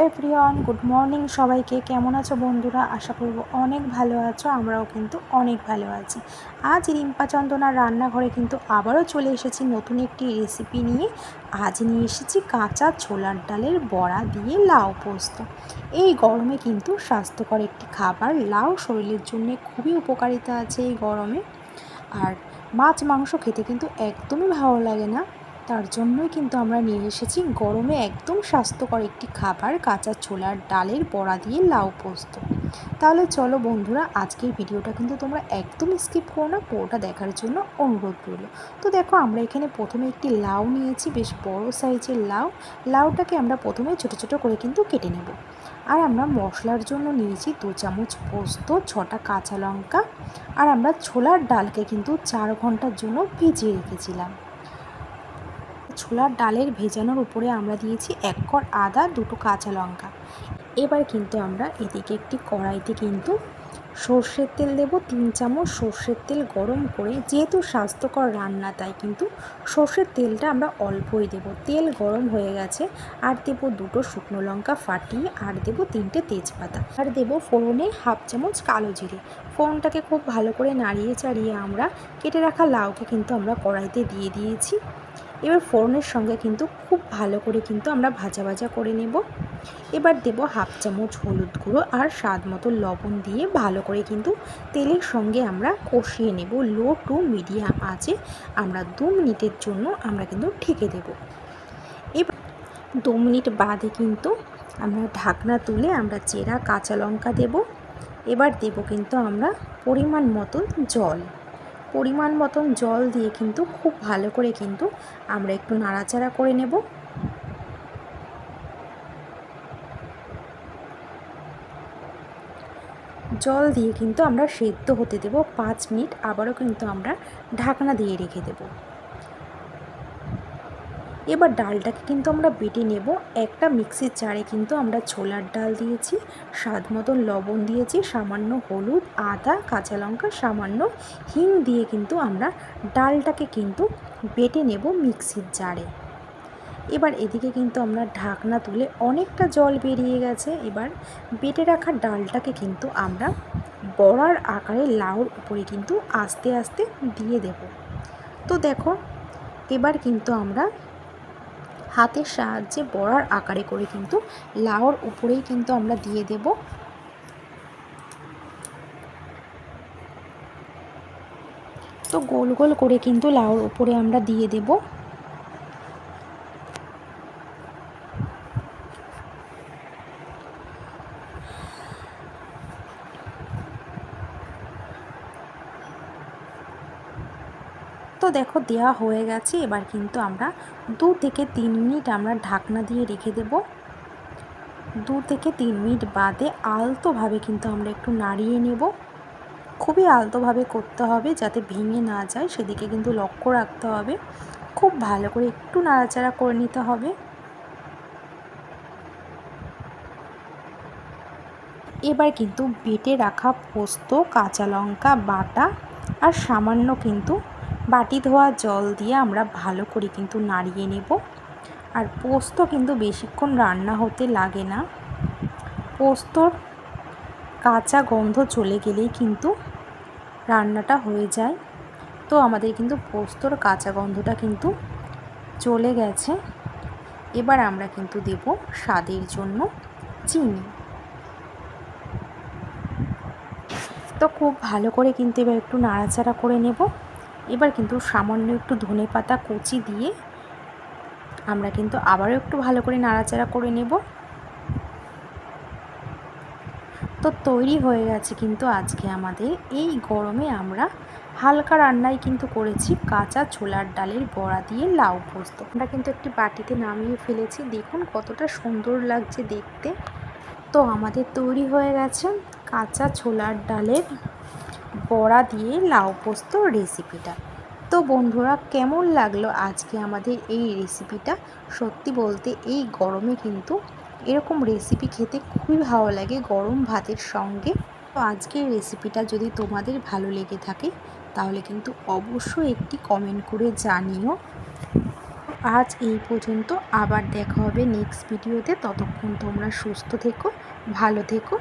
Hello everyone good morning সবাইকে। কেমন আছো বন্ধুরা? আশা করব অনেক ভালো আছো, আমরাও কিন্তু অনেক ভালো আছি। আজ রিম্পা চন্দনার রান্নাঘরে কিন্তু আবারও চলে এসেছি নতুন একটি রেসিপি নিয়ে। আজ নিয়ে এসেছি কাঁচা ছোলার ডালের বড়া দিয়ে লাউ পোস্ত। এই গরমে কিন্তু স্বাস্থ্যকর একটি খাবার। লাউ শরীরের জন্য খুবই উপকারিতা আছে এই গরমে। আর মাছ, মাংস খেতে কিন্তু একদমই ভালো লাগে না। তার জন্যই কিন্তু আমরা নিয়ে এসেছি গরমে একদম স্বাস্থ্যকর একটি খাবার, কাঁচা ছোলার ডালের বড়া দিয়ে লাউ পোস্ত। তাহলে চলো বন্ধুরা, আজকের ভিডিওটা কিন্তু তোমরা একদম স্কিপ করো না, পুরোটা দেখার জন্য অনুরোধ রইল। তো দেখো, আমরা এখানে প্রথমে একটি লাউ নিয়েছি, বেশ বড় সাইজের লাউ। লাউটাকে আমরা প্রথমে ছোট ছোট করে কিন্তু কেটে নেব। আর আমরা মশলার জন্য নিয়েছি দু চামচ পোস্ত, ছটা কাঁচা লঙ্কা। আর আমরা ছোলার ডালকে কিন্তু চার ঘণ্টার জন্য ভিজিয়ে রেখেছিলাম। ছোলার ডালের ভেজানোর উপরে আমরা দিয়েছি এক কর আদা, দুটো কাঁচা লঙ্কা। এবার কিন্তু আমরা এদিকে একটি কড়াইতে কিন্তু সর্ষের তেল দেবো, তিন চামচ সর্ষের তেল গরম করে, যেহেতু স্বাস্থ্যকর রান্না, তাই কিন্তু সর্ষের তেলটা আমরা অল্পই দেব। তেল গরম হয়ে গেছে, আর দেবো দুটো শুকনো লঙ্কা ফাটিয়ে, আর দেবো তিনটে তেজপাতা। আর দেবো ফোড়নে হাফ চামচ কালো জিরে। ফোড়নটাকে খুব ভালো করে নাড়িয়ে চাড়িয়ে আমরা কেটে রাখা লাউকে কিন্তু আমরা কড়াইতে দিয়ে দিয়েছি। এবার ফোড়নের সঙ্গে কিন্তু খুব ভালো করে কিন্তু আমরা ভাজা ভাজা করে নেব। এবার দেব হাফ চামচ হলুদ গুঁড়ো আর স্বাদ মতো লবণ দিয়ে ভালো করে কিন্তু তেলের সঙ্গে আমরা কষিয়ে নেব। লো টু মিডিয়াম আছে আমরা দু মিনিটের জন্য আমরা কিন্তু ঠেকে দেব। এবার দু মিনিট বাদে কিন্তু আমরা ঢাকনা তুলে আমরা চেরা কাঁচা লঙ্কা দেব। এবার দেব কিন্তু আমরা পরিমাণ মতন জল। পরিমাণ মতন জল দিয়ে কিন্তু খুব ভালো করে কিন্তু আমরা একটু নাড়াচাড়া করে নেব। জল দিয়ে কিন্তু আমরা সেদ্ধ হতে দেব। পাঁচ মিনিট আবারও কিন্তু আমরা ঢাকনা দিয়ে রেখে দেবো। এবার ডালটাকে কিন্তু আমরা বেটে নেব। একটা মিক্সির চারে কিন্তু আমরা ছোলার ডাল দিয়েছি, স্বাদ মতন লবণ দিয়েছি, সামান্য হলুদ, আদা, কাঁচা লঙ্কা, সামান্য হিং দিয়ে কিন্তু আমরা ডালটাকে কিন্তু বেটে নেব মিক্সির জারে। এবার এদিকে কিন্তু আমরা ঢাকনা তুলে অনেকটা জল বেরিয়ে গেছে। এবার বেটে রাখা ডালটাকে কিন্তু আমরা বড়ার আকারে লাউর উপরে কিন্তু আস্তে আস্তে দিয়ে দেব। তো দেখো, এবার কিন্তু আমরা হাতের সাহায্যে বড়ার আকারে করে কিন্তু লাউর উপরেই কিন্তু আমরা দিয়ে দেব। তো গোল গোল করে কিন্তু লাউর উপরে আমরা দিয়ে দেবো। দেখো দেওয়া হয়ে গেছে। এবার কিন্তু আমরা দু থেকে তিন মিনিট আমরা ঢাকনা দিয়ে রেখে দেব। দু থেকে তিন মিনিট বাদে আলতোভাবে কিন্তু আমরা একটু নাড়িয়ে নেব। খুবই আলতোভাবে করতে হবে যাতে ভেঙে না যায়, সেদিকে কিন্তু লক্ষ্য রাখতে হবে। খুব ভালো করে একটু নাড়াচাড়া করে নিতে হবে। এবার কিন্তু বেটে রাখা পোস্ত, কাঁচা লঙ্কা, বাটা আর সামান্য কিন্তু বাটি ধোয়া জল দিয়ে আমরা ভালো করে কিন্তু নাড়িয়ে নেব। আর পোস্ত কিন্তু বেশিক্ষণ রান্না হতে লাগে না। পোস্তর কাঁচা গন্ধ চলে গেলেই কিন্তু রান্নাটা হয়ে যায়। তো আমাদের কিন্তু পোস্তর কাঁচা গন্ধটা কিন্তু চলে গেছে। এবার আমরা কিন্তু দেব স্বাদের জন্য চিনি। তো খুব ভালো করে কিন্তু এবার একটু নাড়াচাড়া করে নেব। এবার কিন্তু সামান্য একটু ধনে পাতা কুচি দিয়ে আমরা কিন্তু আবারও একটু ভালো করে নাড়াচাড়া করে নেব। তো তৈরি হয়ে গেছে কিন্তু আজকে আমাদের। এই গরমে আমরা হালকা রান্নাই কিন্তু করেছি কাঁচা ছোলার ডালের বড়া দিয়ে লাউ পোস্ত। আমরা কিন্তু একটি বাটিতে নামিয়ে ফেলেছি। দেখুন কতটা সুন্দর লাগছে দেখতে। তো আমাদের তৈরি হয়ে গেছে কাঁচা ছোলার ডালের বড়া দিয়ে লাউ পোস্ত রেসিপিটা তো বন্ধুরা, কেমন লাগল আজকে আমাদের এই রেসিপিটা সত্যি বলতে এই গরমে কিন্তু এরকম রেসিপি খেতে খুবই ভালো লাগে গরম ভাতের সঙ্গে। তো আজকের রেসিপিটা যদি তোমাদের ভালো লেগে থাকে, তাহলে কিন্তু অবশ্যই একটি কমেন্ট করে জানিও। আজ এই পর্যন্ত, আবার দেখা হবে নেক্সট ভিডিওতে ততক্ষণ তোমরা সুস্থ থেকো, ভালো থেকো।